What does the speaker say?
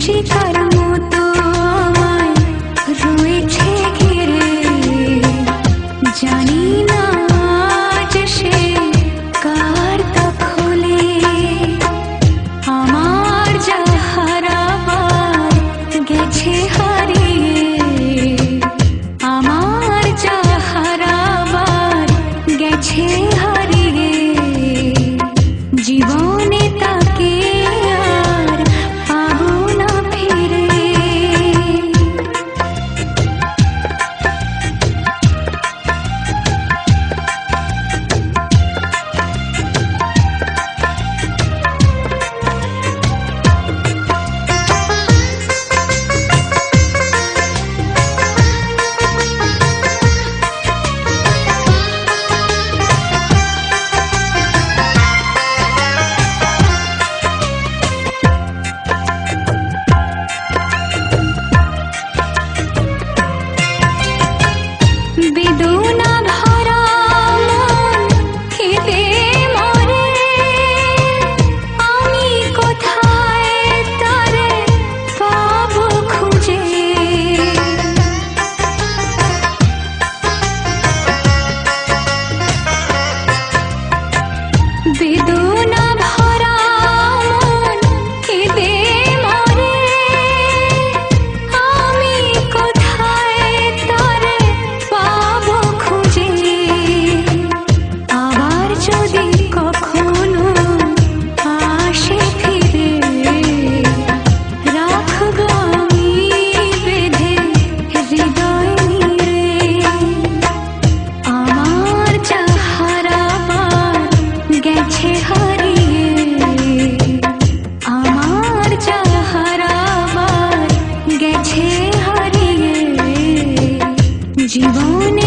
শিকার মতো আমায়, রয়েছে জানি না আজ সে কার দখলে। আমার যাহারা গেছে হারিয়ে। আমার যাহারা গেছে হারিয়ে। জীবনে তার जीवन